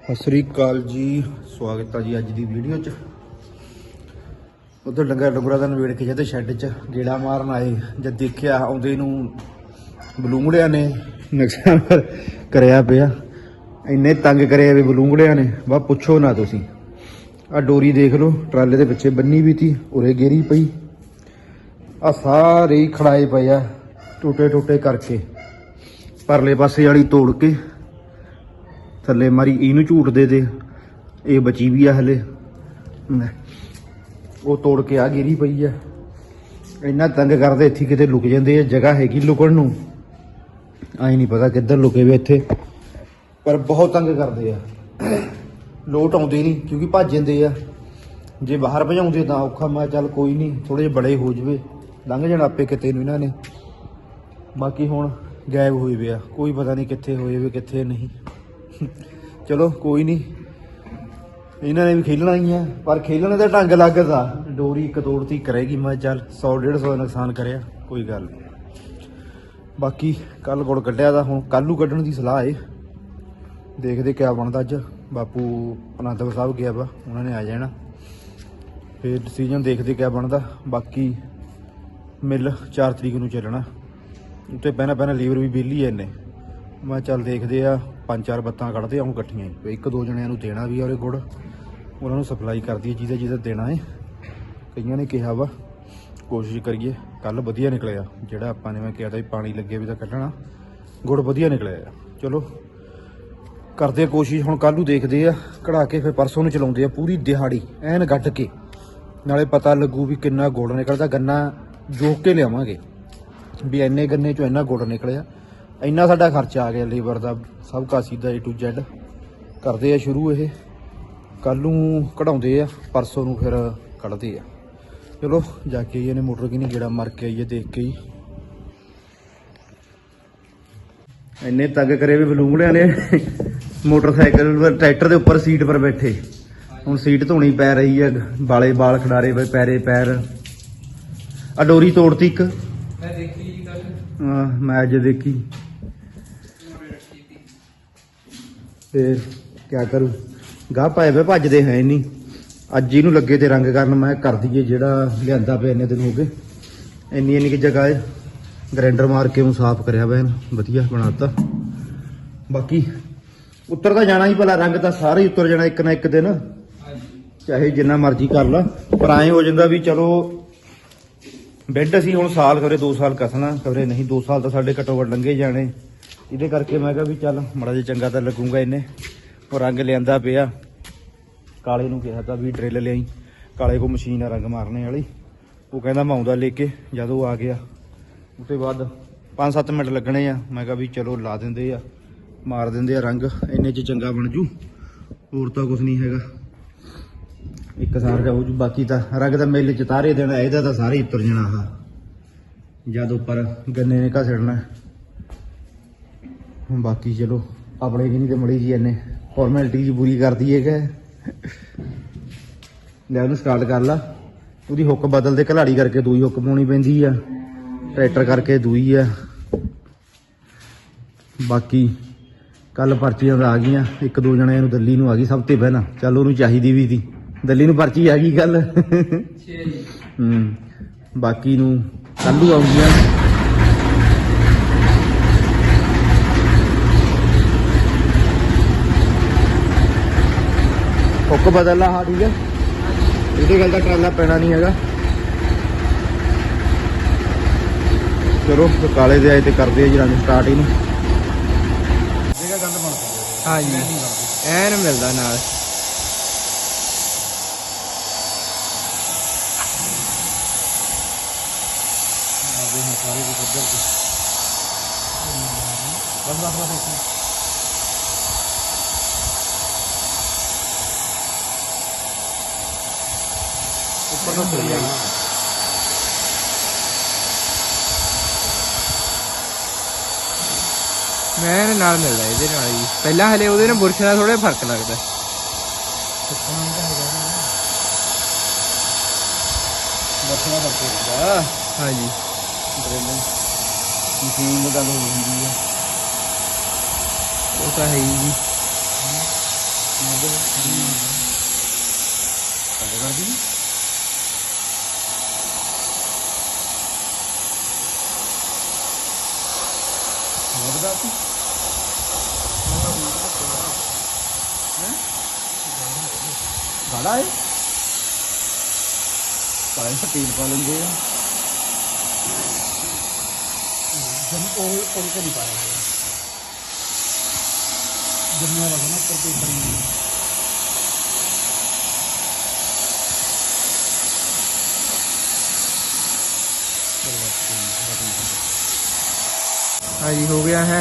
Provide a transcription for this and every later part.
ਸਤਿ ਸ੍ਰੀ ਅਕਾਲ ਜੀ। ਸਵਾਗਤ ਹੈ ਜੀ ਅੱਜ ਦੀ ਵੀਡੀਓ 'ਚ। ਉਧਰ ਡੰਗਰ ਡੰਗਰਾ ਦਾ ਨਵੇੜ ਕੇ ਜਦ ਸ਼ੈੱਡ 'ਚ ਗੇੜਾ ਮਾਰਨ ਆਏ, ਜਦ ਦੇਖਿਆ ਆਉਂਦੇ ਨੂੰ ਬਲੂੰਗੜਿਆਂ ਨੇ ਨੁਕਸਾਨ ਕਰਿਆ ਪਿਆ। ਇੰਨੇ ਤੰਗ ਕਰਿਆ ਵੀ ਬਲੂੰਗੜਿਆਂ ਨੇ। ਬਾ ਪੁੱਛੋ ਨਾ ਤੁਸੀਂ। ਆ ਡੋਰੀ ਦੇਖ ਲਓ, ਟਰਾਲੇ ਦੇ ਪਿੱਛੇ ਬੰਨੀ ਵੀ ਤੀ ਉਰੇ ਗੇਰੀ ਪਈ। ਆ ਸਾਰੇ ਹੀ ਖੜਾਏ ਪਏ ਆ ਟੁੱਟੇ ਟੁੱਟੇ ਕਰਕੇ। ਪਰਲੇ ਪਾਸੇ ਵਾਲੀ ਤੋੜ ਕੇ ਥੱਲੇ ਮਾਰੀ, ਇਹਨੂੰ ਝੂਟ ਦੇ ਦੇ। ਇਹ ਬਚੀ ਵੀ ਆ ਹਲੇ। ਉਹ ਤੋੜ ਕੇ ਆ ਗਿਰੀ ਪਈ ਆ। ਇੰਨਾ ਤੰਗ ਕਰਦੇ ਇੱਥੇ ਕਿਤੇ ਲੁਕ ਜਾਂਦੇ ਆ, ਜਗ੍ਹਾ ਹੈਗੀ ਲੁਕਣ ਨੂੰ। ਆਈ ਨਹੀਂ ਪਤਾ ਕਿੱਧਰ ਲੁਕੇ ਵੇ ਇੱਥੇ। ਪਰ ਬਹੁਤ ਤੰਗ ਕਰਦੇ ਆ। ਲੋਟ ਆਉਂਦੇ ਨਹੀਂ, ਕਿਉਂਕਿ ਭੱਜ ਜਾਂਦੇ ਆ। ਜੇ ਬਾਹਰ ਭਜਾਉਂਦੇ ਤਾਂ ਔਖਾ, ਮੈਂ ਕਿਹਾ ਚੱਲ ਕੋਈ ਨਹੀਂ ਥੋੜੇ ਜਿਹੇ ਬੜੇ ਹੋ ਜਵੇ। ਲੰਘ ਜਾਣ ਆਪੇ ਕਿਤੇ ਨੂੰ ਇਹਨਾਂ ਨੇ। ਬਾਕੀ ਹੁਣ ਗਾਇਬ ਹੋਏ ਵੇ ਆ। ਕੋਈ ਪਤਾ ਨਹੀਂ ਕਿੱਥੇ ਹੋਏ ਵੇ, ਕਿੱਥੇ ਨਹੀਂ। ਚਲੋ, ਕੋਈ ਨਹੀਂ ਇਹਨਾਂ ਨੇ ਵੀ ਖੇਲਣਾ ਹੀ ਆ, ਪਰ ਖੇਲਣ ਦਾ ਢੰਗ ਲੱਗਦਾ ਡੋਰੀ ਇੱਕ ਤੋੜਤੀ ਕਰੇਗੀ, ਮੈਂ ਕਿਹਾ ਚੱਲ 100 150 ਦਾ ਨੁਕਸਾਨ ਕਰਿਆ, ਕੋਈ ਗੱਲ ਨਹੀਂ ਬਾਕੀ ਕੱਲ ਗੁੜ ਕੱਢਿਆ ਦਾ, ਹੁਣ ਕੱਲ ਨੂੰ ਕੱਢਣ ਦੀ ਸਲਾਹ ਏ। ਦੇਖਦੇ ਕਿਆ ਬਣਦਾ ਅੱਜ। ਬਾਪੂ ਅਨੰਦਪੁਰ ਸਾਹਿਬ ਗਿਆ ਵਾ, ਉਹਨਾਂ ਨੇ ਆ ਜਾਣਾ। ਫਿਰ ਡਿਸੀਜਨ ਦੇਖਦੇ ਕਿਆ ਬਣਦਾ। ਬਾਕੀ ਮਿਲ 4 ਤਰੀਕ ਨੂੰ ਚੱਲਣਾ। ਉੱਤੇ ਪਹਿਲਾਂ ਪਹਿਲਾਂ ਲੀਵਰ ਵੀ ਬਿੱਲੀ ਐ ਇਹਨੇ। ਮੈਂ ਚੱਲ ਦੇਖਦੇ ਆ। ਪੰਜ ਚਾਰ ਬੱਤਾਂ ਕੱਢਦੇ ਆਉਂ ਇਕੱਠੀਆਂ ਹੀ। ਇੱਕ ਦੋ ਜਣਿਆਂ ਨੂੰ ਦੇਣਾ ਵੀ ਆ ਉਹਦੇ ਗੁੜ ਉਹਨਾਂ ਨੂੰ ਸਪਲਾਈ ਕਰਦੀ ਹੈ ਜਿਹਦਾ ਜਿਹਦਾ ਦੇਣਾ ਹੈ ਕਈਆਂ ਨੇ ਕਿਹਾ ਵਾ, ਕੋਸ਼ਿਸ਼ ਕਰੀਏ, ਕੱਲ ਵਧੀਆ ਨਿਕਲਿਆ। ਜਿਹੜਾ ਆਪਾਂ ਨੇ ਮੈਂ ਕਿਹਾ ਤਾਂ ਵੀ ਪਾਣੀ ਲੱਗੇ ਵੀ ਤਾਂ ਕੱਢਣਾ। ਗੁੜ ਵਧੀਆ ਨਿਕਲਿਆ ਆ। ਚਲੋ, ਕਰਦੇ ਕੋਸ਼ਿਸ਼, ਹੁਣ ਕੱਲ ਨੂੰ ਦੇਖਦੇ ਆ। ਕਢਾ ਕੇ ਫਿਰ ਪਰਸੋਂ ਨੂੰ ਚਲਾਉਂਦੇ ਆ ਪੂਰੀ ਦਿਹਾੜੀ, ਐਨ ਗੱਡ ਕੇ। ਨਾਲੇ ਪਤਾ ਲੱਗੂ ਵੀ ਕਿੰਨਾ ਗੁੜ ਨਿਕਲਦਾ, ਗੰਨਾ ਜੋਕ ਕੇ ਲਿਆਵਾਂਗੇ। ਵੀ ਇੰਨੇ ਗੰਨੇ ਚੋਂ ਇੰਨਾ ਗੁੜ ਨਿਕਲਿਆ। ਇੰਨਾ ਸਾਡਾ ਖਰਚਾ ਆ ਗਿਆ ਲੇਬਰ ਦਾ ਸਭ ਕਾਸੀ ਦਾ A to Z ਕਰਦੇ ਆ ਸ਼ੁਰੂ ਇਹ। ਕੱਲ ਨੂੰ ਕਢਾਉਂਦੇ ਆ ਪਰਸੋਂ ਨੂੰ ਫਿਰ ਕੱਢਦੇ ਆ। ਚਲੋ ਜਾ ਕੇ ਇਹਨੇ ਮੋਟਰ ਕਿਨੇ ਗੇੜਾ ਮਾਰ ਕੇ ਆਈਏ ਦੇਖ ਕੇ ਹੀ। ਇੰਨੇ ਤੰਗ ਕਰੇ ਵੀ ਬਲੂੰਗੜਿਆਂ ਨੇ। ਮੋਟਰਸਾਈਕਲ ਪਰ ਟਰੈਕਟਰ ਦੇ ਉੱਪਰ ਸੀਟ ਪਰ ਬੈਠੇ। ਹੁਣ ਸੀਟ ਧੋਣੀ ਪੈ ਰਹੀ ਹੈ ਬਾਲੇ ਬਾਲ ਖਿਡਾਰੇ ਪਏ ਪੈਰੇ ਪੈਰ। ਆ ਡੋਰੀ ਤੋੜਤੀ ਇੱਕ। ਮੈਂ ਦੇਖੀ ਜੀ ਕੱਲ ਹਾਂ ਮੈਂ ਅੱਜ ਦੇਖੀ। ਫੇਰ ਕੀ ਕਰੂ? ਗਾਹ ਪਾਏ ਵੇ ਭੱਜਦੇ ਹੈ ਨਹੀਂ ਅੱਜ ਇਹਨੂੰ ਲੱਗੇ ਤੇ ਰੰਗ ਕਰਨ, ਮੈਂ ਕਰ ਦਈਏ ਜਿਹੜਾ ਲਿਆਂਦਾ ਪਿਆ ਇੰਨੇ ਦਿਨ ਹੋ ਗਏ। ਇੰਨੀ ਇੰਨੀ ਕਿ ਜਗ੍ਹਾ ਹੈ ਗ੍ਰਾਈਂਡਰ ਮਾਰ ਕੇ ਉਹਨੂੰ ਸਾਫ਼ ਕਰਿਆ ਵਾ ਇਹਨੂੰ। ਵਧੀਆ ਬਣਾਤਾ। ਬਾਕੀ ਉੱਤਰ ਤਾਂ ਜਾਣਾ ਹੀ ਭਲਾ, ਰੰਗ ਤਾਂ ਸਾਰੇ ਹੀ ਉੱਤਰ ਜਾਣਾ ਇੱਕ ਨਾ ਇੱਕ ਦਿਨ। ਚਾਹੇ ਜਿੰਨਾ ਮਰਜ਼ੀ ਕਰ ਲਾ। ਪਰ ਐਂ ਹੋ ਜਾਂਦਾ ਵੀ ਚਲੋ, ਬੈੱਡ ਅਸੀਂ ਹੁਣ ਸਾਲ ਖਰੇ 2 ਸਾਲ ਕਸਣਾ। ਖਰੇ ਨਹੀਂ 2 ਸਾਲ ਤਾਂ ਸਾਡੇ ਘੱਟੋ ਘੱਟ ਲੰਘੇ ਜਾਣੇ। ਇਹਦੇ ਕਰਕੇ ਮੈਂ ਕਿਹਾ ਵੀ ਚੱਲ ਮੜਾ ਜਿਹਾ ਚੰਗਾ ਤਾਂ ਲੱਗੂਗਾ ਇਹਨੇ। ਉਹ ਰੰਗ ਲਿਆਂਦਾ ਪਿਆ। ਕਾਲੇ ਨੂੰ ਕਿਹਾ ਤਾਂ ਵੀ ਡਰਿੱਲ ਲਿਆਈ। ਕਾਲੇ ਕੋ ਮਸ਼ੀਨ ਆ ਰੰਗ ਮਾਰਨੇ ਵਾਲੀ। ਉਹ ਕਹਿੰਦਾ ਮੈਂ ਆਉਂਦਾ ਲੈ ਕੇ, ਜਦੋਂ ਆ ਗਿਆ। ਉਸ ਤੋਂ ਬਾਅਦ 5-7 ਮਿੰਟ ਲੱਗਣੇ ਆ। ਮੈਂ ਕਿਹਾ ਵੀ ਚਲੋ ਲਾ ਦਿੰਦੇ ਆ। ਮਾਰ ਦਿੰਦੇ ਆ ਰੰਗ। ਇੰਨੇ ਚ ਚੰਗਾ ਬਣ ਜੂ। ਹੋਰ ਤਾਂ ਕੁਝ ਨਹੀਂ ਹੈਗਾ। ਇੱਕ ਸਾਰ ਜਾ ਹੋ ਜੂ। ਬਾਕੀ ਤਾਂ ਰੰਗ ਤਾਂ ਮੇਲੇ ਚ ਤਾਰੇ ਦੇਣਾ, ਇਹਦਾ ਤਾਂ ਸਾਰੇ ਹੀ ਉਤਰ ਜਾਣਾ ਆ ਜਦ ਉੱਪਰ ਗੰਨੇ ਨੇ ਘਸੜਨਾ। ਬਾਕੀ ਚਲੋ ਆਪਣੇ ਵੀ ਨਹੀਂ ਤੇ ਮੜੀ ਜੀ ਇਹਨੇ ਫਾਰਮੈਲਿਟੀ ਜੀ ਪੂਰੀ ਕਰਦੀ ਹੈ ਕਿ। ਲੈ ਉਹਨੂੰ ਸਟਾਰਟ ਕਰ ਲਾ। ਉਹਦੀ ਹੁੱਕ ਬਦਲ ਦੇ ਘਲਾੜੀ ਕਰਕੇ ਦੂਈ ਹੁੱਕ ਪਾਉਣੀ ਪੈਂਦੀ ਆ। ਟਰੈਕਟਰ ਕਰਕੇ ਦੂਈ ਆ। ਬਾਕੀ ਕੱਲ ਪਰਚੀਆਂ ਆ ਗਈਆਂ। ਇੱਕ ਦੋ ਜਣਿਆਂ ਨੂੰ ਦਿੱਲੀ ਨੂੰ ਆ ਗਈ ਸਭ ਤੋਂ ਪਹਿਲਾਂ। ਚੱਲ ਉਹਨੂੰ ਚਾਹੀਦੀ ਵੀ ਸੀ। ਦਿੱਲੀ ਨੂੰ ਪਰਚੀ ਆ ਗਈ ਕੱਲ 6 ਜੀ। ਹੂੰ। ਬਾਕੀ ਨੂੰ ਕੱਲ ਨੂੰ ਹੁੱਕ ਬਦਲ ਲਾ ਹਾਂ ਠੀਕ ਹੈ। ਇਹਦੇ ਗੱਲ ਦਾ ਟਰਾਲਾ ਪੈਣਾ ਨਹੀਂ ਹੈਗਾ। ਚਲੋ ਕਾਲੇ ਦੇ ਆਏ ਤੇ ਕਰਦੇ ਆ ਜੀ ਰੰਗ ਸਟਾਰਟ ਇਹਨੂੰ। ਗੰਦ ਬਣ ਐਨ ਮਿਲਦਾ ਨਾਲ। ਸਾਰੇ ਦੇ ਪੱਧਰ ਤੇ ਬੰਦਾ ਆਪਣਾ ਦੇਖੋ। ਉੱਪਰ ਤੋਂ ਚਲੀ ਜਾਣਾ ਮੈਂ ਨਾਲ ਮਿਲਦਾ ਇਹਦੇ ਨਾਲ ਜੀ ਪਹਿਲਾਂ ਹਲੇ ਉਹਦੇ ਨਾਲ ਬੁਰਸ਼ ਨਾਲ ਥੋੜਾ ਫ਼ਰਕ ਲੱਗਦਾ। ਬਰਸਣਾ ਦਾ ਪੂਰਾ ਹਾਂਜੀ। ਡਰਿਲਿੰਗ ਮਸ਼ੀਨ ਦੀ ਗੱਲ ਹੋ ਜਾਂਦੀ ਹੈ ਉਹ ਤਾਂ ਹੈ ਹੀ ਜੀ। ਗਾੜਾ ਹੈ ਪਾਣੀ ਦਾ ਤੇਲ ਪਾ ਲੈਂਦੇ ਆ। ਜਮ ਉਹ ਉਹ ਕਰੀ ਪਾਇਆ ਜੰਮਿਆ ਵਾ ਨਾ ਉੱਪਰ ਤੇ ਉੱਪਰ ਹਾਂਜੀ ਹੋ ਗਿਆ ਹੈ।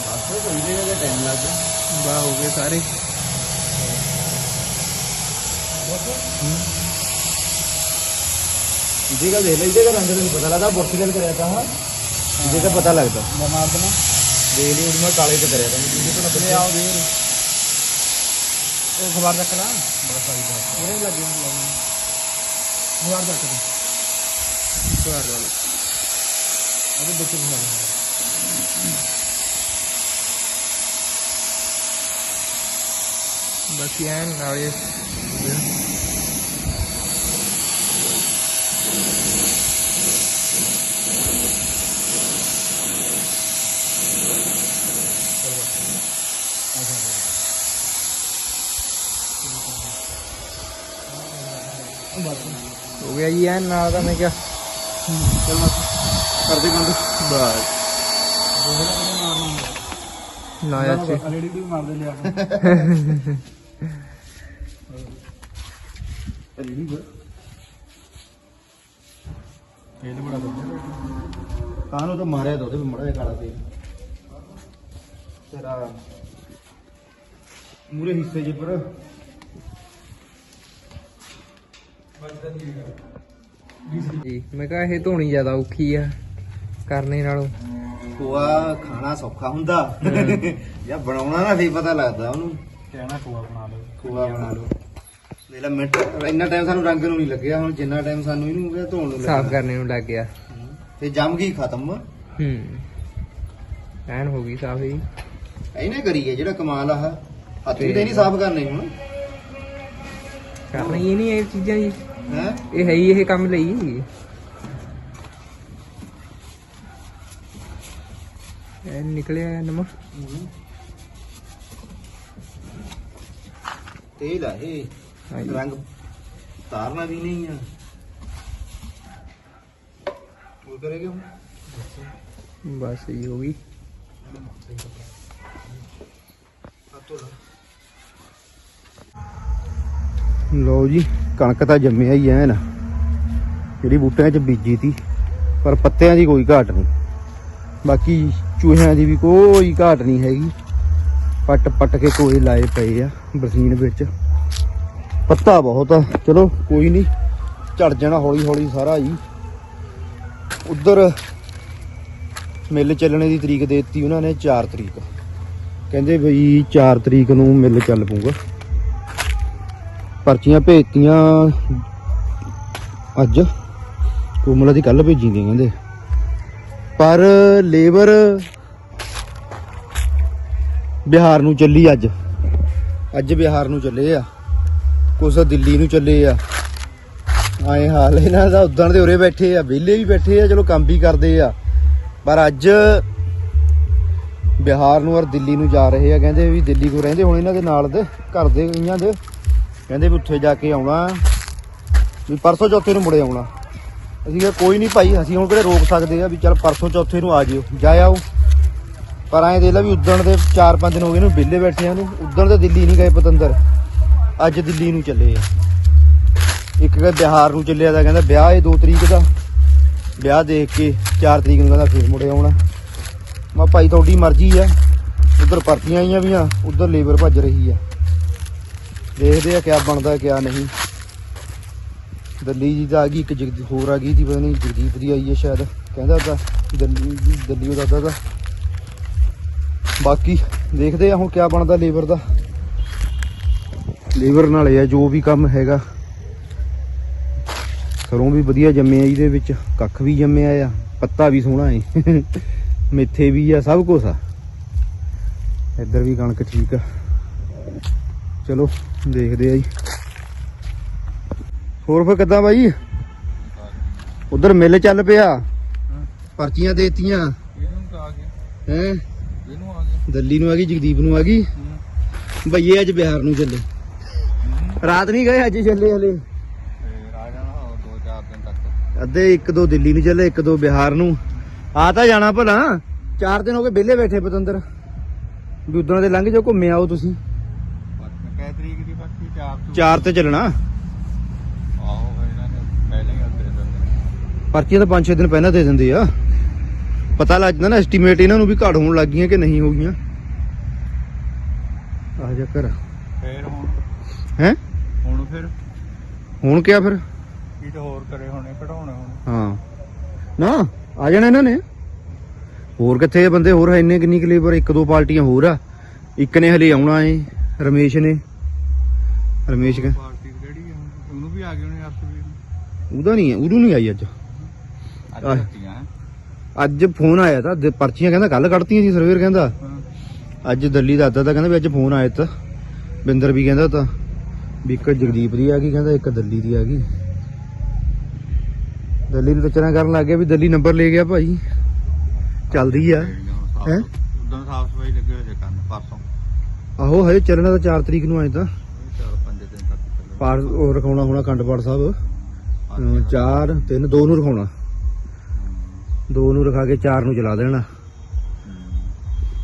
ਬਸ ਕੋਈ ਨਹੀਂ ਟਾਈਮ ਲੱਗ ਗਿਆ। ਹੋ ਗਏ ਸਾਰੇ। ਇਹਦੇ ਗੱਲ ਦੇਖ ਲੈ ਇਹਦੇ ਗੱਲ ਅੰਦਰ ਨਹੀਂ ਪਤਾ ਲੱਗਦਾ ਪੋਰਚੁਗਲ ਕਰਿਆ ਤਾਂ ਹਾਂ ਇਹਦੇ ਤਾਂ ਪਤਾ ਲੱਗਦਾ ਮੈਂ ਮਾਰ ਦਣਾ ਦੇਖ ਲਈ ਉਹਨੂੰ ਕਾਲੇ ਤੇ ਕਰਿਆ ਤਾਂ ਇਹਦੇ ਤੋਂ ਲੱਗੇ ਆਓ ਦੇ ਉਹ ਖਬਰ ਰੱਖ ਲਾ ਬਸ ਆਈ ਬਸ ਉਹਨੇ ਲੱਗੇ ਹੁਣ ਲੱਗੇ ਖਬਰ ਰੱਖ ਦੇ ਘਰ ਵਾਲੇ ਉਹਦੇ ਬੱਚੇ ਨੂੰ ਹੋ ਗਿਆ ਜੀ ਐਨ ਨਾਲ ਦਾ ਮੈਂ ਕਿਹਾ। ਚਲ ਕਰਦੇ ਬੰਦ। ਬਸ। ਨਾ ਅੱਛੇ ਅਲੇਡੀ ਵੀ ਮਾਰ ਦੇ ਲਿਆ ਅਲੇਡੀ ਬਰ ਤੇਲ ਬੜਾ ਬੱਜਾ ਕਾਹਨੂੰ ਤਾਂ ਮਾਰਿਆ ਤਾਂ ਉਹਦੇ ਵੀ ਮੜਾ ਕਾਲਾ ਤੇਲ। ਤੇਰਾ ਮੂਰੇ ਹਿੱਸੇ ਜੇ ਪਰ ਜੀ ਮੈਂ ਕਿਹਾ ਇਹ ਧੋਣੀ ਜ਼ਿਆਦਾ ਔਖੀ ਆ ਕਰਨੇ ਨਾਲੋਂ। ਖੋਆ ਖਾਣਾ ਸੌਖਾ ਹੁੰਦਾ। ਜਾਂ ਬਣਾਉਣਾ ਨਾ ਫੇਰ ਪਤਾ ਲੱਗਦਾ ਉਹਨੂੰ। ਕਹਿਣਾ ਖੋਆ ਬਣਾ ਲਓ। ਖੋਆ ਬਣਾ ਲਓ। ਮੇਰਾ ਮਿੰਟ ਇੰਨਾ ਟਾਈਮ ਸਾਨੂੰ ਰੰਗ ਨੂੰ ਨਹੀਂ ਲੱਗਿਆ ਹੁਣ ਜਿੰਨਾ ਟਾਈਮ ਸਾਨੂੰ ਇਹਨੂੰ ਹੋ ਗਿਆ ਧੋਣ ਨੂੰ ਸਾਫ਼ ਕਰਨੇ ਨੂੰ ਲੱਗ ਗਿਆ। ਤੇ ਜੰਮ ਗਈ ਖਤਮ। ਹੂੰ। ਐਨ ਹੋ ਗਈ ਸਾਫ਼ ਹੀ ਇਹਨੇ ਕਰੀ ਹੈ ਜਿਹੜਾ ਕਮਾਲ ਆ ਹੱਥ ਵੀ ਤੇ ਨਹੀਂ ਸਾਫ਼ ਕਰਨੇ ਹੁਣ। ਕਰਨਾ ਹੀ ਨਹੀਂ ਇਹ ਚੀਜ਼ਾਂ ਜੀ। ਹੈ ਇਹ ਹੈ ਹੀ ਇਹ ਕੰਮ ਲਈ। ਐ ਨਿਕਲਿਆ ਨਮਕ। ਤੇਲ ਆ ਇਹ। ਹਾਂਜੀ। ਰੰਗ ਤਾਰਨਾ ਵੀ ਨਹੀਂ ਆ। ਉਹ ਕਰੇਗਾ ਹੁਣ ਬਸ ਇਹ ਹੋ ਗਈ। ਹੱਥੋਂ ਲਾ। ਲਓ ਜੀ, ਕਣਕ ਤਾਂ ਜੰਮਿਆ ਹੀ ਐ ਨਾ ਜਿਹੜੀ ਬੂਟਿਆਂ 'ਚ ਬੀਜੀ ਤੀ, ਪਰ ਪੱਤਿਆਂ ਦੀ ਕੋਈ ਘਾਟ ਨਹੀਂ। ਬਾਕੀ ਚੂਹਿਆਂ ਦੀ ਵੀ ਕੋਈ ਘਾਟ ਨਹੀਂ ਹੈਗੀ। ਪੱਟ ਪੱਟ ਕੇ ਕੋਈ ਲਾਏ ਪਏ ਆ, ਬਰਸੀਨ ਵਿੱਚ। ਪੱਤਾ ਬਹੁਤ ਆ, ਚਲੋ ਕੋਈ ਨਹੀਂ, ਝੜ ਜਾਣਾ ਹੌਲੀ ਹੌਲੀ ਸਾਰਾ ਜੀ ਉਧਰ ਮਿੱਲ ਚੱਲਣੇ ਦੀ ਤਰੀਕ ਦੇ ਦਿੱਤੀ ਉਹਨਾਂ ਨੇ 4 ਤਰੀਕ। ਕਹਿੰਦੇ ਬਈ 4 ਤਰੀਕ ਨੂੰ ਮਿਲ ਚੱਲ ਪੂਗਾ ਪਰਚੀਆਂ ਭੇਜਤੀਆਂ। ਅੱਜ ਕੋਮਲਾ ਦੀ ਕੱਲ ਭੇਜੀ ਦੀਆਂ ਕਹਿੰਦੇ। ਪਰ ਲੇਬਰ ਬਿਹਾਰ ਨੂੰ ਚੱਲੀ ਅੱਜ। ਅੱਜ ਬਿਹਾਰ ਨੂੰ ਚੱਲੇ ਆ। ਕੁਛ ਦਿੱਲੀ ਨੂੰ ਚੱਲੇ ਆ। ਆਏ ਹਾਲ ਇਹਨਾਂ ਦਾ ਉਦਣ ਦੇ ਉਰੇ ਬੈਠੇ ਆ, ਵਿਹਲੇ ਵੀ ਬੈਠੇ ਆ, ਚਲੋ ਕੰਮ ਵੀ ਕਰਦੇ ਆ। ਪਰ ਅੱਜ ਬਿਹਾਰ ਨੂੰ ਔਰ ਦਿੱਲੀ ਨੂੰ ਜਾ ਰਹੇ ਆ, ਕਹਿੰਦੇ ਵੀ ਦਿੱਲੀ ਕੋ ਰਹਿੰਦੇ, ਹੁਣ ਇਹਨਾਂ ਦੇ ਨਾਲ ਦੇ, ਘਰ ਦੇ ਕਈਆਂ ਦੇ। ਕਹਿੰਦੇ ਵੀ ਉੱਥੇ ਜਾ ਕੇ ਆਉਣਾ। ਵੀ ਪਰਸੋਂ ਚੌਥੇ ਨੂੰ ਮੁੜੇ ਆਉਣਾ। ਅਸੀਂ ਕਿਹਾ, ਕੋਈ ਨਹੀਂ ਭਾਈ, ਅਸੀਂ ਹੁਣ ਕਿਹੜੇ ਰੋਕ ਸਕਦੇ ਆ ਵੀ ਚੱਲ ਪਰਸੋਂ ਚੌਥੇ ਨੂੰ ਆ ਜਿਓ ਜਾ ਆਓ। ਪਰ ਐਂ ਦੇ ਲਾ ਵੀ ਉਦਣ ਦੇ 4-5 ਦਿਨ ਹੋ ਗਏ ਨੂੰ, ਵਿਹਲੇ ਬੈਠਿਆਂ ਨੂੰ। ਉਦਣ ਤੇ ਦਿੱਲੀ ਨਹੀਂ ਗਏ ਪਤੰਦਰ। ਅੱਜ ਦਿੱਲੀ ਨੂੰ ਚੱਲੇ ਆ। ਇੱਕ ਕਹਿੰਦਾ ਬਿਹਾਰ ਨੂੰ ਚੱਲਿਆ ਦਾ, ਕਹਿੰਦਾ ਵਿਆਹ ਇਹ 2 ਤਰੀਕ ਦਾ। ਵਿਆਹ ਦੇਖ ਕੇ 4 ਤਰੀਕ ਨੂੰ ਕਹਿੰਦਾ ਫੇਰ ਮੁੜੇ ਆਉਣਾ। ਮੈਂ ਭਾਈ ਤੁਹਾਡੀ ਮਰਜ਼ੀ ਆ। ਉਧਰ ਭਰਤੀਆਂ ਆਈਆਂ ਵੀ ਆ ਉਧਰ ਲੇਬਰ ਭੱਜ ਰਹੀ ਆ। ਦੇਖਦੇ ਆ ਕਿਆ ਬਣਦਾ, ਕਿਆ ਨਹੀਂ। ਦਿੱਲੀ ਜੀ ਤਾਂ ਆ ਗਈ, ਇੱਕ ਜਗਦੀ ਹੋਰ ਆ ਗਈ ਸੀ, ਪਤਾ ਨਹੀਂ, ਜਗਦੀਪ ਦੀ ਆਈ ਹੈ ਸ਼ਾਇਦ, ਕਹਿੰਦਾ ਤਾਂ ਦਿੱਲੀ ਦਿੱਲੀ ਉਹ ਦਾਦਾ ਦਾ। ਬਾਕੀ ਦੇਖਦੇ ਆ ਹੁਣ ਕਿਆ ਬਣਦਾ ਲੇਬਰ ਦਾ। ਲੇਬਰ ਨਾਲ ਇਹ ਆ, ਜੋ ਵੀ ਕੰਮ ਹੈਗਾ। ਸਰੋਂ ਵੀ ਵਧੀਆ ਜੰਮਿਆ ਇਹਦੇ ਵਿੱਚ, ਕੱਖ ਵੀ ਜੰਮਿਆ ਆ, ਪੱਤਾ ਵੀ ਸੋਹਣਾ ਏ। ਮੇਥੇ ਵੀ ਆ, ਸਭ ਕੁਝ ਆ। ਇੱਧਰ ਵੀ ਕਣਕ ਠੀਕ ਆ। ਚਲੋ ਦੇਖਦੇ ਆ ਜੀ। ਹੋਰ ਫਿਰ ਕਿੱਦਾਂ ਬਾਈ? ਉਧਰ ਮਿਲ ਚੱਲ ਪਿਆ। ਪਰਚੀਆਂ ਦੇਤੀਆਂ। ਇਹਨੂੰ ਤਾਂ ਆ ਗਿਆ ਹੈ? ਇਹਨੂੰ ਆ ਗਿਆ ਦਿੱਲੀ ਨੂੰ ਆ ਗਈ ਜਗਦੀਪ ਨੂੰ ਆ ਗਈ। ਬਈਏ ਅੱਜ ਬਿਹਾਰ ਨੂੰ ਚੱਲੇ। ਰਾਤ ਨਹੀਂ ਗਏ ਅੱਜ ਚੱਲੇ ਹਲੇ। ਅੱਧੇ ਇੱਕ ਦੋ ਦਿੱਲੀ ਨੂੰ ਚੱਲੇ ਇੱਕ ਦੋ ਬਿਹਾਰ ਨੂੰ। ਆ ਤਾਂ ਜਾਣਾ ਭਲਾ। ਚਾਰ ਦਿਨ ਹੋ ਗਏ ਵਿਹਲੇ ਬੈਠੇ ਪਤੰਦਰ। ਵੀ ਉਦੋਂ ਦੇ ਲੰਘ ਜਾਓ ਘੁੰਮੇ ਆਓ ਤੁਸੀਂ। ਬਾਕੀ ਚਾਰ ਤੋਂ ਚਾਰ ਤੇ ਚੱਲਣਾ? ਆਹੋ ਇਹਨਾਂ ਨੇ ਪਹਿਲਾਂ ਹੀ ਅੱਦੇ ਦਿੰਦੇ ਪਰਚੀਆਂ ਤਾਂ 5-6 ਦਿਨ ਪਹਿਲਾਂ ਦੇ ਦਿੰਦੇ ਆ। ਪਤਾ ਲੱਗ ਜਾਂਦਾ ਨਾ ਐਸਟੀਮੇਟ ਇਹਨਾਂ ਨੂੰ ਵੀ ਘੱਟ ਹੋਣ ਲੱਗ ਗਈਆਂ ਕਿ ਨਹੀਂ ਹੋ ਗਈਆਂ। ਆ ਜਾ ਕਰ ਫੇਰ ਹੁਣ ਹੈ? ਹੁਣ ਫਿਰ ਹੁਣ ਕਿਆ ਫਿਰ? ਕੀ ਤਾਂ ਹੋਰ ਕਰੇ ਹੋਣੇ ਕਢਾਉਣੇ ਹੁਣ। ਹਾਂ। ਨਾ ਆ ਜਾਣਾ ਇਹਨਾਂ ਨੇ। ਹੋਰ ਕਿੱਥੇ ਆ ਬੰਦੇ? ਹੋਰ ਇੰਨੇ ਕਿੰਨੀ ਕੁ ਲੇਬਰ ਇੱਕ ਦੋ ਪਾਰਟੀਆਂ ਹੋਰ ਆ। ਇੱਕ ਨੇ ਹਲੇ ਆਉਣਾ ਏ ਰਮੇਸ਼ ਨੇ। ਰਮੇਸ਼ ਕਹ ਪਾਰਟੀ ਕਿਹੜੀ ਆ? ਹੁਣ? ਉਹਨੂੰ ਵੀ ਆ ਗਏ ਉਹਨੇ ਹੱਥ ਵੀ। ਉਹਦਾ ਨਹੀਂ ਹੈ ਉਹਨੂੰ ਨਹੀਂ ਆਈ ਅੱਜ। ਅੱਜ ਆਹ। ਦਿੱਤੀਆਂ ਅੱਜ ਫੋਨ ਆਇਆ ਤਾਂ ਦ- ਪਰਚੀਆਂ ਕਹਿੰਦਾ ਕੱਲ ਕੱਢਤੀਆਂ ਸੀ ਸਰਵੇਰ ਕਹਿੰਦਾ। ਹਾਂ। ਅੱਜ ਦਿੱਲੀ ਦਾ ਤਾਂ ਕਹਿੰਦਾ ਵੀ ਅੱਜ ਫੋਨ ਆਇਆ ਤਾਂ। ਬਿੰਦਰ ਵੀ ਕਹਿੰਦਾ ਤਾਂ। ਵੀ ਇੱਕ ਜਗਦੀਪ ਦੀ ਆ ਗਈ ਕਹਿੰਦਾ ਇੱਕ ਦਿੱਲੀ ਦੀ ਆ ਗਈ। ਦਿੱਲੀ ਨੂੰ ਤਾਂ ਚਰਾਂ ਕਰਨ ਲੱਗ ਗਿਆ ਵੀ ਦਿੱਲੀ ਨੰਬਰ ਲੈ ਗਿਆ ਭਾਈ। ਚੱਲਦੀ ਆ। ਹੈਂ? ਉਦੋਂ ਸਾਫ਼ ਸਫ਼ਾਈ ਲੱਗੇ ਹੋਏ ਸੀ ਕੰਨ ਪਰਸੋਂ। ਆਹੋ ਹਜੇ ਚੱਲਣਾ ਤਾਂ 4 ਤਰੀਕ ਨੂੰ ਆਏ ਤਾਂ। ਪਾਰ ਉਹ ਰਖਾਉਣਾ ਹੋਣਾ ਕੰਡਪਾੜ ਸਾਹਿਬ। 4 3 2 ਨੂੰ ਰਖਾਉਣਾ। 2 ਨੂੰ ਰਖਾ ਕੇ 4 ਨੂੰ ਚਲਾ ਦੇਣਾ।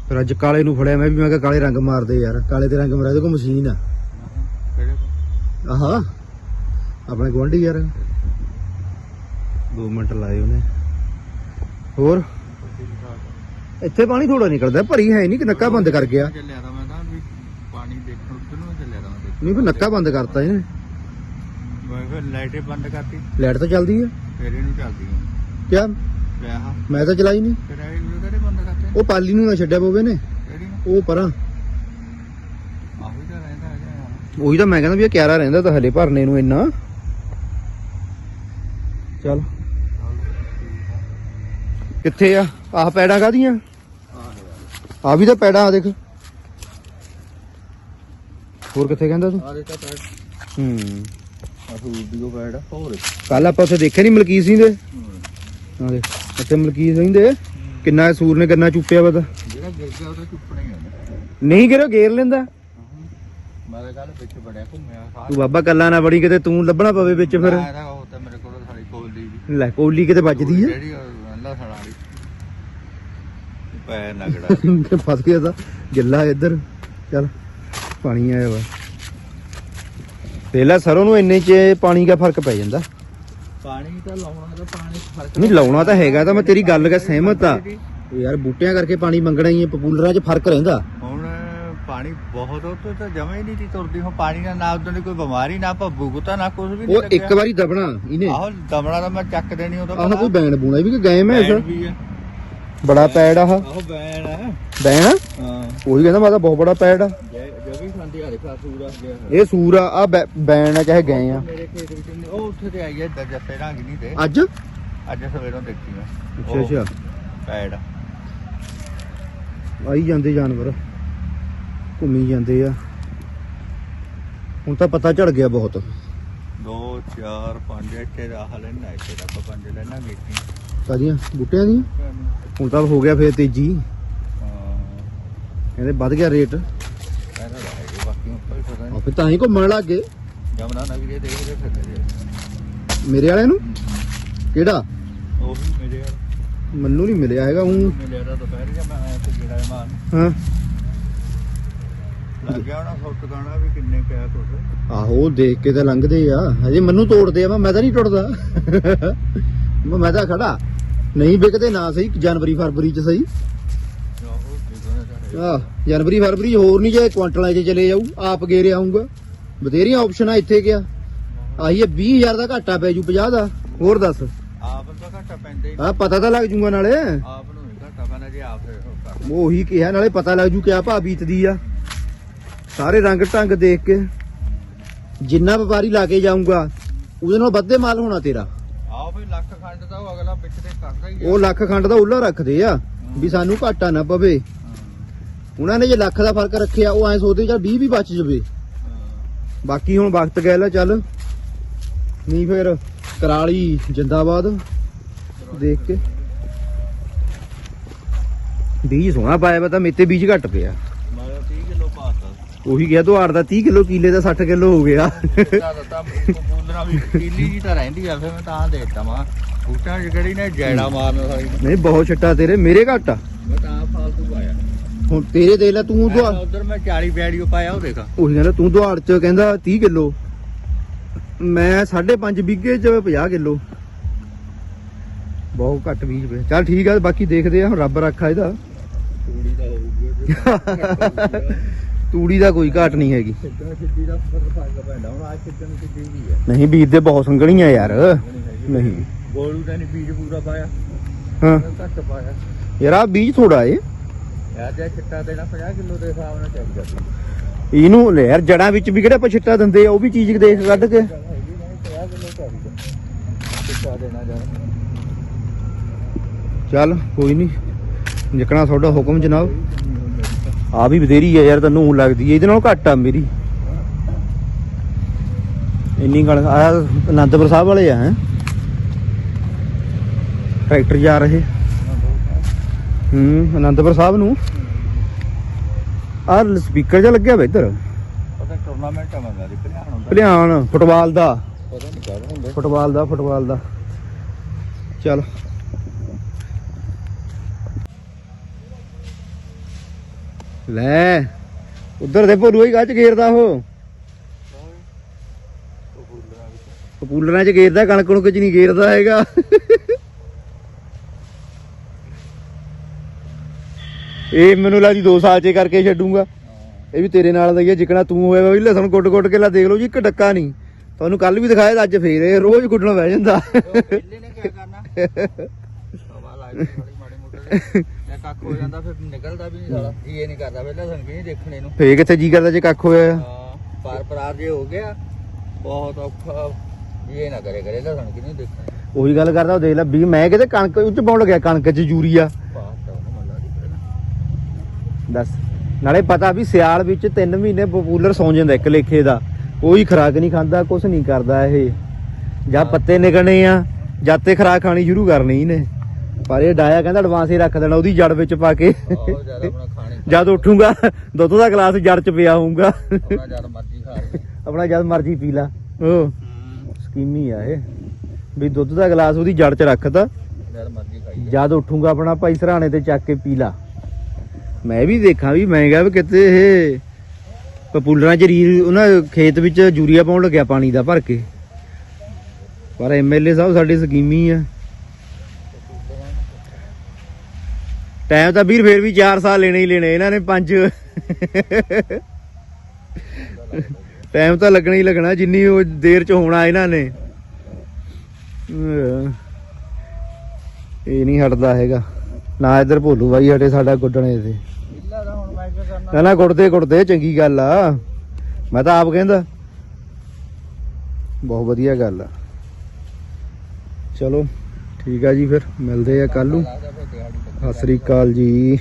ਫਿਰ ਅੱਜ ਕਾਲੇ ਨੂੰ ਫੜਿਆ ਮੈਂ ਵੀ ਮੈਂ ਕਿਹਾ ਕਾਲੇ ਰੰਗ ਮਾਰਦੇ ਯਾਰ ਕਾਲੇ ਤੇ ਰੰਗ ਮਾਰਿਆ ਇਹਦੇ ਕੋਲ ਮਸ਼ੀਨ ਆ। ਆਹਾ ਆਪਣੇ ਗਵਾਂਢੀ ਯਾਰ। 2 ਮਿੰਟ ਲਾਏ ਉਹਨੇ। ਹੋਰ? ਇੱਥੇ ਪਾਣੀ ਥੋੜਾ ਨਿਕਲਦਾ ਭਰੀ ਹੈ ਨਹੀਂ ਕਿ ਨੱਕਾ ਬੰਦ ਕਰ ਗਿਆ ਚੱਲਿਆ ਤਾਂ ਮੈਂ ਤਾਂ ਵੀ ਪਾਣੀ ਦੇਖਣ ਉੱਧਰ ਨੂੰ ਚੱਲਿਆ ਤਾਂ ਮੈਂ ਦੇਖ ਨਹੀਂ ਫਿਰ ਨੱਕਾ ਬੰਦ ਕਰਤਾ ਇਹਨੇ। ਮੈਂ ਫਿਰ ਲਾਈਟੇ ਬੰਦ ਕਰਤੀ। ਲਾਈਟ ਤਾਂ ਚੱਲਦੀ ਆ। ਫੇਰ ਇਹਨੂੰ ਚੱਲਦੀ ਹੈ ਕਿਆ? ਆਹ ਮੈਂ ਤਾਂ ਚਲਾਈ ਨਹੀਂ। ਫਿਰ ਇਹ ਕਿਹੜੇ ਬੰਦ ਕਰਤੇ? ਉਹ ਪਾਲੀ ਨੂੰ ਨਾ ਛੱਡਿਆ ਪਵੇ ਨੇ? ਉਹ ਪਰਾਂ। ਆਹੋ ਹੀ ਤਾਂ ਰਹਿੰਦਾ ਹੈਗਾ ਉਹੀ ਤਾਂ ਮੈਂ ਕਹਿੰਦਾ ਵੀ ਇਹ ਕਿਆਰਾ ਰਹਿੰਦਾ ਤਾਂ ਹਲੇ ਭਰਨੇ ਨੂੰ ਇੰਨਾ। ਚੱਲ। ਕਿੱਥੇ ਆ? ਆਹ ਪੈੜਾਂ ਕਾਦੀਆਂ ਆ। ਵੀ ਤਾਂ ਪੈੜਾਂ ਆ ਦੇਖ। ਹੋਰ ਕਿੱਥੇ ਕਹਿੰਦਾ ਤੂੰ? ਆ ਦੇ ਤਾਂ ਪੈਡ। ਹੂੰ। ਆ ਵੀਡੀਓ ਪੈਡ ਹੋਰ। ਕੱਲ ਆਪਾਂ ਉੱਥੇ ਦੇਖਿਆ ਨਹੀਂ ਮਲਕੀਤ ਸਿੰਘ ਦੇ? ਆ ਦੇਖ ਉੱਥੇ ਮਲਕੀਤ ਸਿੰਘ ਦੇ? ਕਿੰਨਾ ਸੂਰ ਨੇ ਕਿੰਨਾ ਚੁੱਪਿਆ ਪਤਾ ਜਿਹੜਾ ਗਿਰ ਗਿਆ ਉਹਦਾ ਚੁੱਪਣਾ ਹੀ ਹੁੰਦਾ ਨਹੀਂ ਗਿਰੋ ਗੇਰ ਲੈਂਦਾ। ਮੈਂ ਤਾਂ ਕੱਲ ਵਿੱਚ ਬੜਿਆ ਘੁੰਮਿਆ ਸਾਰਾ। ਤੂੰ ਬਾਬਾ ਕੱਲਾ ਨਾ ਬੜੀ ਕਿਤੇ ਤੂੰ ਲੱਭਣਾ ਪਵੇ ਵਿੱਚ ਫਿਰ। ਉਹ ਤਾਂ ਮੇਰੇ ਕੋਲ ਸਾਡੀ ਕੋਲੀ ਵੀ ਲੈ ਕੋਲੀ ਕਿਤੇ ਵੱਜਦੀ ਆ। ਜਿਹੜੀ ਅੱਲਾ ਸੜਾ ਵਾਲੀ ਪੈ ਨਗੜਾ ਫਸ ਗਿਆ ਤਾਂ ਗਿੱਲਾ ਇੱਧਰ। ਚੱਲ। ਪਾਣੀ ਆਇਆ ਵਾ। ਪਹਿਲਾਂ ਸਰੋਂ ਨੂੰ ਇੰਨੇ ਚ ਪਾਣੀ ਦਾ ਫ਼ਰਕ ਪੈ ਜਾਂਦਾ। ਪਾਣੀ ਤਾਂ ਲਾਉਣਾ ਤਾਂ ਪਾਣੀ ਫ਼ਰਕ ਨਹੀਂ ਲਾਉਣਾ ਤਾਂ ਹੈਗਾ ਤਾਂ ਮੈਂ ਤੇਰੀ ਗੱਲ ਨਾਲ ਸਹਿਮਤ ਆ। ਯਾਰ ਬੂਟਿਆਂ ਕਰਕੇ ਪਾਣੀ ਮੰਗਣਾ ਹੀ ਹੈ ਪਪੂਲਰਾਂ 'ਚ ਫ਼ਰਕ ਰਹਿੰਦਾ। ਹੁਣ ਪਾਣੀ ਬਹੁਤ ਉੱਤੇ ਤਾਂ ਜਮਾ ਹੀ ਨਹੀਂ ਤੀ ਤੁਰਦੀ। ਹੁਣ ਪਾਣੀ ਨਾਲ ਨਾ ਉਦੋਂ ਦੀ ਕੋਈ ਬਿਮਾਰੀ ਨਾ ਭੱਬੂ ਕੁੱਤਾ ਨਾ ਕੁਝ ਵੀ ਨਹੀਂ ਉਹ ਇੱਕ ਵਾਰੀ ਦਬਣਾ ਇਹਨੇ। ਆਹੋ ਦਮੜਾ ਤਾਂ ਮੈਂ ਚੱਕ ਦੇਣੀ ਉਹਦਾ ਆਹ ਕੋਈ ਬੈਣ ਬੂਣਾ ਵੀ ਕਿ ਗਏ ਮੈਂ ਆ। ਬੜਾ ਪੈੜ ਆਹ। ਆਹੋ ਬੈਣ ਆ। ਬੈਣ ਹਾਂ। ਉਹੀ ਕਹਿੰਦਾ ਮੈਂ ਤਾਂ ਬਹੁਤ ਬੜਾ ਪੈੜ ਆ। ਆ ਗਿਆ ਇਹ ਸੂਰ ਆ ਆ ਬੈਣ ਆ ਚਾਹੇ ਗਏ ਆ। ਮੇਰੇ ਖੇਤ ਵਿੱਚ ਨਹੀਂ- ਉਹ ਉੱਥੇ ਤੇ ਆਈ ਹੈ ਜੱਸੇ ਰੰਗ ਨਹੀਂ ਤੇ। ਅੱਜ? ਅੱਜ ਸਵੇਰੋਂ ਦੇਖੀ ਮੈਂ। ਅੱਛਾ ਅੱਛਾ। ਪੈੜ ਆਈ ਜਾਂਦੇ ਜਾਨਵਰ। ਘੁੰਮੀ ਜਾਂਦੇ ਆ। ਹੁਣ ਤਾਂ ਪਤਾ ਝੜ ਗਿਆ ਬਹੁਤ। 2 4 5 ਇੱਥੇ ਰਾਹ ਲੈਣਾ ਇੱਥੇ ਤੱਕ ਪੰਜ ਲੈਣਾ ਗੇਟੀ ਕਾਦੀਆਂ ਬੂਟਿਆਂ ਦੀਆਂ? ਹੁਣ ਤਾਂ ਹੋ ਗਿਆ ਫੇਰ ਤੇਜੀ। ਹਾਂ। ਕਹਿੰਦੇ ਵੱਧ ਗਿਆ ਰੇਟ ਕਹਿੰਦਾ ਲਾਏਗੇ ਬਾਕੀ ਉੱਪਰ ਹੀ ਪਤਾ ਫਿਰ ਤਾਂ ਹੀ ਘੁੰਮਣ ਲੱਗ ਗਏ। ਜਮਨਾ ਨਗਰੀ ਦੇਖਦੇ ਫਿਰਦੇ ਜੇ। ਮੇਰੇ ਵਾਲੇ ਨੂੰ? ਕਿਹੜਾ? ਉਹੀ ਮੇਰੇ ਯਾਰ ਮੈਨੂੰ ਨਹੀਂ ਮਿਲਿਆ ਹੈਗਾ ਹੂੰ ਮਿਲਿਆ ਤਾਂ ਦੁਪਹਿਰ ਜਾਂ ਮੈਂ ਆਇਆ ਤੇ ਜਿਹੜਾ ਮਾਨ। ਹਾਂ। ਲੱਗ ਗਿਆ ਹੋਣਾ ਫੁੱਟ ਗਾਣਾ ਵੀ ਕਿੰਨੇ ਪਿਆ ਕੁਛ ਆਹੋ ਦੇਖ ਕੇ ਤਾਂ ਲੰਘਦੇ ਆ। ਹਜੇ ਮੈਨੂੰ ਤੋੜਦੇ ਆ ਮੈਂ ਮੈਂ ਤਾਂ ਨਹੀਂ ਟੁੱਟਦਾ। ਮੈਂ ਮੈਂ ਤਾਂ ਖੜਾ। ਨਹੀਂ ਵਿਕਦੇ ਨਾ ਸਹੀ ਜਨਵਰੀ ਫਰਵਰੀ ਚ ਸਹੀ। ਆ ਜਨਵਰੀ ਫਰਵਰੀ ਹੋਰ ਨਹੀਂ ਜੇ ਕੁਆਂਟਲਾਂ 'ਚ ਚਲੇ ਜਾਊ ਆਪ ਗੇਰੇ ਆਉਂਗਾ ਬਥੇਰੀਆਂ ਆਪਸ਼ਨਾਂ ਇੱਥੇ ਗਿਆ ਆਹੀ 20000 ਦਾ ਘਾਟਾ ਪੈ ਜੂ 50 ਦਾ। ਹੋਰ ਦੱਸ। ਆਪ ਨੂੰ ਤਾਂ ਘਾਟਾ ਪੈਂਦਾ ਹੀ। ਆ ਪਤਾ ਤਾਂ ਲੱਗ ਜੂਗਾ ਨਾਲੇ। ਆਪ ਨੂੰ ਘਾਟਾ ਪੈਣਾ ਜੇ ਆਪ ਉਹ ਕਿਹਾ ਨਾਲੇ ਪਤਾ ਲੱਗ ਜੂ ਕਿਆ ਭਾਅ ਬੀਤਦੀ ਆ। ਸਾਰੇ ਰੰਗ ਢੰਗ ਦੇਖ ਕੇ। ਜਿੰਨਾ ਵਪਾਰੀ ਲਾ ਕੇ ਜਾਊਗਾ ਉਹਦੇ ਨਾਲ ਵੱਧੇ ਮਾਲ ਹੋਣਾ ਤੇਰਾ। ਆਹ ਵੀ ਲੱਖ ਖੰਡ ਦਾ ਉਹ ਅਗਲਾ ਤੇ ਕਰਦਾ ਹੀ ਉਹ ਲੱਖ ਖੰਡ ਦਾ ਉੱਲਾ ਰੱਖਦੇ ਆ ਵੀ ਸਾਨੂੰ ਘਾਟਾ ਨਾ ਪਵੇ। ਉਹਨਾਂ ਨੇ ਜੇ ਲੱਖ ਦਾ ਫ਼ਰਕ ਰੱਖਿਆ ਉਹ ਐ ਸੋਚਦੇ ਚਲ 20 ਵੀ ਬਚ ਜਵੇ। ਬਾਕੀ ਹੁਣ ਵਕਤ ਗਏ ਲੈ ਚੱਲ। ਨਹੀਂ ਫਿਰ ਕਰਾਲੀ ਜਿੰਦਾਬਾਦ ਦੇਖ ਕੇ। ਬੀਜ ਸੋਹਣਾ ਪਾਇਆ ਤਾਂ ਮੇਤੇ ਬੀਜ ਘੱਟ ਪਿਆ। ਮੈਂ 30 ਕਿਲੋ ਪਾਤਾ ਉਹੀ ਗਿਆ ਦੁਹਾਰ ਦਾ 30 ਕਿਲੋ ਕੀਲੇ ਦਾ 60 ਕਿਲੋ ਹੋ ਗਿਆ। ਜ਼ਿਆਦਾ ਤਾਂ ਪੂੰਦਰਾ ਵੀ ਕੀਲੀ ਜੀ ਤਾਂ ਰਹਿੰਦੀ ਆ ਫਿਰ ਮੈਂ ਤਾਂ ਦੇ ਦਿੱਤਾ ਮਾਂ ਬੂਟਾਂ ਚ ਕਿਹੜੀ ਨੇ ਜੈੜਾ ਮਾਰਨ। ਨਹੀਂ ਬਹੁਤ ਛੱਟਾ ਤੇਰੇ ਮੇਰੇ ਘੱਟ ਆ। ਮੈਂ ਤਾਂ ਫਾਲਤੂ ਪਾਇਆ। ਹੁਣ ਤੇਰੇ ਦੇ ਲੈ ਤੂੰ ਦੁਹਾਰ ਉਧਰ ਮੈਂ 40 ਬੈੜੀਓ ਪਾਇਆ ਉਹ ਦੇਖਾ। ਉਹੀ ਕਹਿੰਦਾ ਤੂੰ ਦੁਹਾਰ ਚ ਕਹਿੰਦਾ 30 ਕਿਲੋ। ਮੈਂ 5.5 ਵਿਗੇ ਚ 50 ਕਿਲੋ। ਬਹੁਤ ਘੱਟ ਬੀਜ ਪਿਆ ਚੱਲ ਠੀਕ ਆ ਬਾਕੀ ਦੇਖਦੇ ਆ ਹੁਣ ਰੱਬ ਰੱਖਾ ਇਹਦਾ। ਤੂੜੀ ਦਾ ਹੋਊਗੀ ਤੂੜੀ ਦਾ ਕੋਈ ਘਾਟ ਨਹੀਂ ਹੈਗੀ। ਨਹੀਂ ਬੀਜ ਦੇ ਬਹੁਤ ਸੰਗਣੀਆਂ ਯਾਰ। ਨਹੀਂ ਗੋਲੂ ਦਾ ਨਹੀਂ ਬੀਜ ਪੂਰਾ ਪਾਇਆ। ਹਾਂ। ਘੱਟ ਪਾਇਆ। ਯਾਰ ਆ ਬੀਜ ਥੋੜਾ ਏ। ਯਾਰ ਜੇ ਚਿੱਟਾ ਦੇਣਾ 50 ਕਿਲੋ ਦੇ ਹਿਸਾਬ ਨਾਲ ਚਾਹੀਦਾ ਸੀ ਇਹਨੂੰ ਲੈ ਯਾਰ ਜੜਾਂ ਵਿੱਚ ਵੀ ਕਿਹੜੇ ਪਛਿੱਟਾ ਦਿੰਦੇ ਆ ਉਹ ਵੀ ਚੀਜ਼ ਦੇਖ ਕੱਢ ਕੇ ਹੈਗੀ ਨਹੀਂ 50 ਕਿਲੋ ਚਾਹੀਦਾ। ਚਿੱਟਾ ਦੇਣਾ ਯਾਰ ਚੱਲ ਕੋਈ ਨਹੀਂ ਜਿਕਣਾ ਤੁਹਾਡਾ ਹੁਕਮ ਜਨਾਬ। ਆ ਵੀ ਬਥੇਰੀ ਆ ਯਾਰ ਤੈਨੂੰ ਲੱਗਦੀ ਏ ਇਹਦੇ ਨਾਲੋਂ ਘੱਟ ਆ ਮੇਰੀ। ਇੰਨੀ ਗਣ ਆ ਅਨੰਦਪੁਰ ਸਾਹਿਬ ਵਾਲੇ ਆ ਹੈ? ਟਰੈਕਟਰ ਜਾ ਰਹੇ। ਹੂੰ ਅਨੰਦਪੁਰ ਸਾਹਿਬ ਨੂੰ। ਆ ਸਪੀਕਰ ਜਿਹਾ ਲੱਗਿਆ ਵਾ ਇੱਧਰ। ਪਤਾ ਟੂਰਨਾਮੈਂਟ ਆ ਮੰਗਾ ਦੀ ਭਲਿਆਣ ਹੁੰਦਾ। ਭਲਿਆਣ ਫੁੱਟਬਾਲ ਦਾ। ਪਤਾ ਨਹੀਂ ਕਰ ਹੁੰਦਾ। ਫੁੱਟਬਾਲ ਦਾ ਫੁੱਟਬਾਲ ਦਾ। ਚੱਲ। ਲੈ ਉਧਰ ਦੇ ਭੋਰੂ ਹੀ ਗੱਜ ਘੇਰਦਾ ਉਹ? ਪਪੂਲਰਾਂ ਚ ਘੇਰਦਾ ਕਣਕ ਕਣਕ ਚ ਨਹੀਂ ਘੇਰਦਾ ਹੈਗਾ। ਇਹ ਮੈਨੂੰ ਲੱਗਦੀ 2 ਸਾਲ ਚ ਕਰਕੇ ਛੱਡੂਗਾ। ਇਹ ਵੀ ਤੇਰੇ ਨਾਲ ਦਾ ਹੀ ਹੈ ਜਿਕਣਾ ਤੂੰ ਹੋਇਆ ਵਾ। ਵੀ ਲਸਣ ਕੁੱਟ ਕੇ ਲਾ ਦੇਖ ਲਓ ਜੀ ਇੱਕ ਡੱਕਾ ਨਹੀਂ। ਤੁਹਾਨੂੰ ਕੱਲ ਵੀ ਦਿਖਾਇਆ ਅੱਜ ਫੇਰ ਇਹ ਰੋਜ਼ ਕੁੱਟਣ ਬਹਿ ਜਾਂਦਾ। ਪਹਿਲੇ ਨੇ ਕੀ ਕਰਨਾ? ਹਵਾ ਲਾਈ ਥੋੜੀ ਮਾੜੀ ਮੋਟੀ ਕੱਖ ਹੋ ਜਾਂਦਾ ਫਿਰ ਨਿਕਲਦਾ ਵੀ ਨਹੀਂ ਸਾਲਾ। ਇਹ ਨਹੀਂ ਕਰਦਾ ਪਹਿਲਾਂ ਸੰਗੀ ਨਹੀਂ ਦੇਖਣੇ ਨੂੰ ਫੇਰ ਕਿੱਥੇ ਜੀ ਕਰਦਾ ਜੇ ਕੱਖ ਹੋਇਆ ਹਾਂ ਪਾਰ ਪਰਾਰ ਜੇ ਹੋ ਗਿਆ ਬਹੁਤ ਔਖਾ। ਇਹ ਨਾ ਕਰੇ ਕਰੇ ਲਸਣ ਕਿ ਨਹੀਂ ਦੇਖਣੇ? ਉਹੀ ਗੱਲ ਕਰਦਾ ਉਹ ਦੇਖ ਲੈ ਵੀ ਮੈਂ ਕਿਤੇ ਕਣਕ ਉੱਚ ਪਾਉਣ ਲੱਗਿਆ ਕਣਕ ਚ ਯੂਰੀਆ ਪਾਸ ਤਾਂ ਉਹਨੂੰ ਮੱਲਾ ਦੀ ਪਹਿਲਾਂ ਦੱਸ। ਨਾਲੇ ਪਤਾ ਵੀ ਸਿਆਲ ਵਿੱਚ 3 ਮਹੀਨੇ ਪਪੂਲਰ ਸੌਂ ਜਾਂਦਾ ਇੱਕ ਲੇਖੇ ਦਾ। ਕੋਈ ਖਰਾਕ ਨਹੀਂ ਖਾਂਦਾ ਕੁਝ ਨਹੀਂ ਕਰਦਾ ਇਹ। ਜਾਂ ਪੱਤੇ ਨਿਕਲਣੇ ਆ ਜਦ ਤੇ ਖਰਾਕ ਖਾਣੀ ਸ਼ੁਰੂ ਕਰਨੀ ਇਹਨੇ। ਪਰ ਇਹ ਡਾਇਆ ਕਹਿੰਦਾ ਐਡਵਾਂਸ ਹੀ ਰੱਖ ਦੇਣਾ ਉਹਦੀ ਜੜ ਵਿੱਚ ਪਾ ਕੇ। ਜਦ ਉੱਠੂਗਾ ਦੁੱਧ ਦਾ ਗਲਾਸ ਜੜ ਚ ਪਿਆ ਹੋਊਗਾ। ਆਪਣਾ ਜਦ ਮਰਜ਼ੀ ਖਾ ਆਪਣਾ ਜਦ ਮਰਜ਼ੀ ਪੀ ਲਾ। ਉਹ ਸਕੀਮੀ ਆ ਇਹ। ਵੀ ਦੁੱਧ ਦਾ ਗਲਾਸ ਉਹਦੀ ਜੜ ਚ ਰੱਖਤਾ ਜਦ ਮਰਜ਼ੀ ਖਾਈ ਜਾ। ਜਦ ਉੱਠੂਗਾ ਆਪਣਾ ਭਾਈ ਸਰਾਣੇ ਤੇ ਚੱਕ ਕੇ ਪੀ ਲਾ। ਮੈਂ ਵੀ ਦੇਖਾਂ ਵੀ, ਮੈਂ ਕਿਹਾ ਵੀ ਕਿਤੇ ਇਹ ਪਪੂਲਰਾਂ ਚ ਰੀਲ, ਉਹਨਾਂ ਖੇਤ ਵਿੱਚ ਯੂਰੀਆ ਪਾਉਣ ਲੱਗਿਆ ਪਾਣੀ ਦਾ ਭਰ ਕੇ। ਪਰ ਐਮਐਲਏ ਸਾਹਿਬ ਸਾਡੇ ਸਕੀਮੀ ਆ। ਟਾਈਮ ਤਾਂ ਵੀਰ ਫੇਰ ਵੀ 4 ਸਾਲ ਲੈਣੇ ਹੀ ਲੈਣੇ, ਇਹਨਾਂ ਨੇ ਪੰਜ। ਟਾਈਮ ਤਾਂ ਲੱਗਣਾ ਹੀ ਲੱਗਣਾ, ਜਿੰਨੀ ਉਹ ਦੇਰ ਚ ਹੋਣਾ ਇਹਨਾਂ ਨੇ। ਇਹ ਨਹੀਂ ਹਟਦਾ ਹੈਗਾ। ਨਾ ਇਧਰ ਭੋਲੂ ਬਾਈ ਹਟੇ ਸਾਡਾ ਗੁੱਡਣੇ ਤੇ। ਕਰਨਾ ਨਾ ਨਾ ਗੁੱਡਦੇ ਗੁੱਡਦੇ ਚੰਗੀ ਗੱਲ ਆ। ਮੈਂ ਤਾਂ ਆਪ ਕਹਿੰਦਾ, ਬਹੁਤ ਵਧੀਆ ਗੱਲ ਆ। ਚਲੋ, ਠੀਕ ਆ ਜੀ ਫਿਰ, ਮਿਲਦੇ ਆ ਕੱਲ ਨੂੰ। ਸਤਿ ਸ੍ਰੀ ਅਕਾਲ ਜੀ।